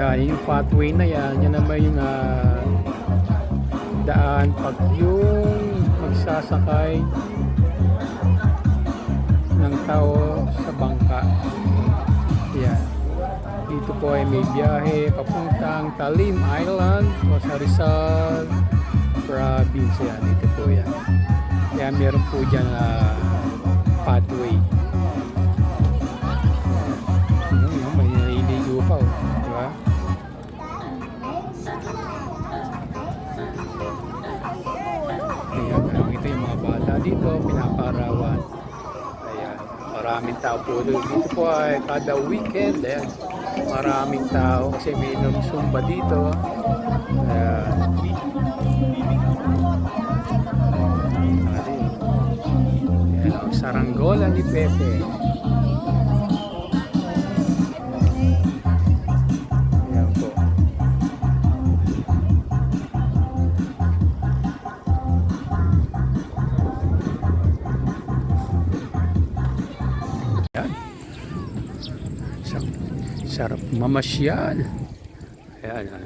Yan, yung pathway na yan, yan naman yung ah, daan pag yung magsasakay ng tao sa bangka. Yan. Dito po ay may biyahe papuntang Talim Island o sa Rizal Province. Yan, dito po yan. Kaya meron po dyan na pathway. Ayan, nakikita yung mga bata dito, pinaparawan. Ayan, maraming tao po doon. Dito po ay kada weekend, ayan, maraming tao kasi may zumba dito. Ayan. Ayan, ang saranggola ni Pepe. Sarap mamasyal. Ayan. ayan.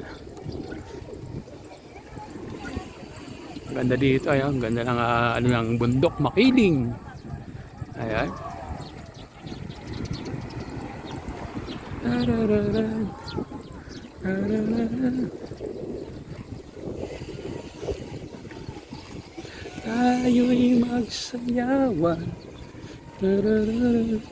Ganda dito, ayan. Ganda ng ah, ano ng bundok, makiling. Ayan. Tarararan. Tarararan. Tayo'y magsayawan. Tarararan.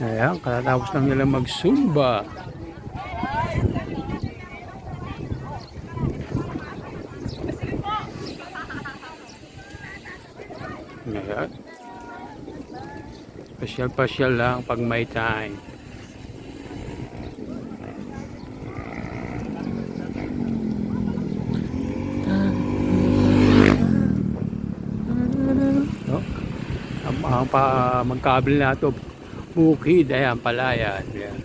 Ayan, katatapos lang nila mag-zumba. Ayan. Pasyal-pasyal lang pag may time. Oh, ang, pa, magkabil na ito bukid, ayan, palayan. Ayan.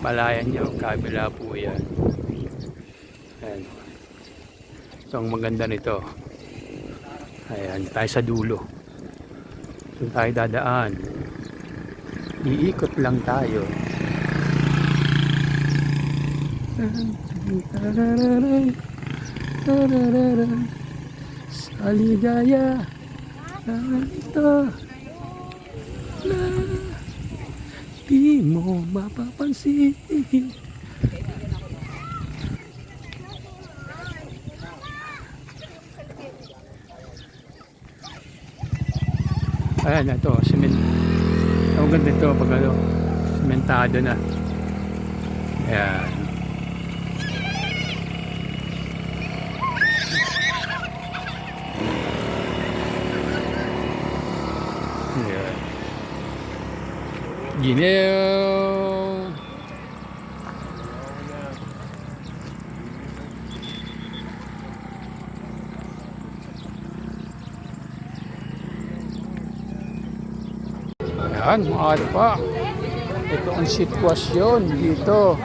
Palayan niya, kabila po yan. Ayan. Ito ang maganda nito. Ayan, tayo sa dulo. Doon tayo dadaan. Iikot lang tayo. Saligaya. Ito. Di mo mapapansin. Ayan, ito, cement. Ang ganda ito pag ano, sementado na. Ayan. Gineo. Ayan, mga pa. Ito ang sitwasyon dito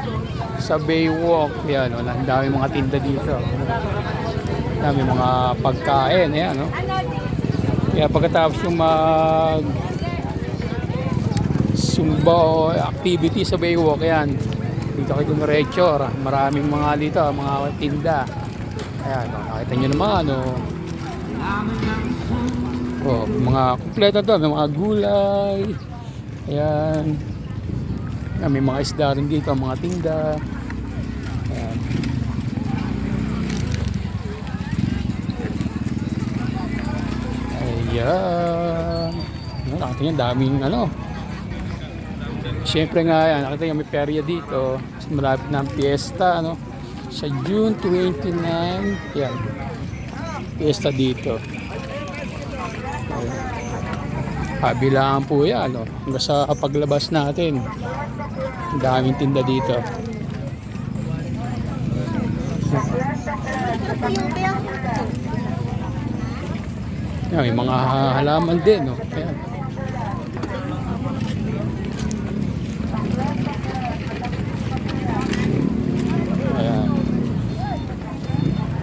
sa Baywalk. Yan, wala. Ang dami mga tinda dito. Ang dami mga pagkain. Ayan, no? Kaya pagkatapos yung mag Zumba o activity sa Baywalk, yan. Dito kayo dumiretso. Maraming mga dito, mga tinda. Ayan, no? nakita nyo naman, ano. Oh, mga kumpleto to, may mga gulay. Ayan. Ayan, may mga isda rin dito, mga tinda. Ayan. Ayan. Ayan, nakita nyo, daming ano. Siyempre nga yan, nakita nyo may perya dito. Malapit na ang piyesta, ano. Sa June 29, yan. Piyesta dito. Kabilaan po yan, no? Hanggang sa paglabas natin. Ang daming tinda dito. Yan, may mga halaman din, no? Ayan.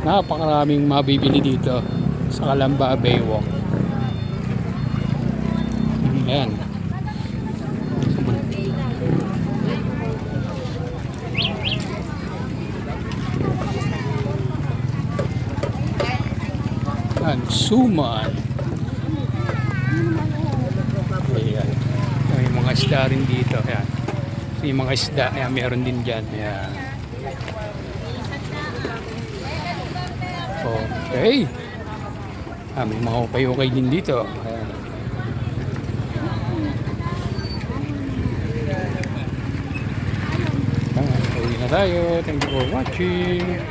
Napakaraming mabibili dito sa Kalamba Baywalk. Ayan. Ayan, suman. Ayan. May mga isda rin dito. Ayan. May mga isda. Ayan, meron din dyan. Ayan. Okay. Ah, may mga ukay-ukay din dito. Ayan. Ah, na tayo. Thank you for watching.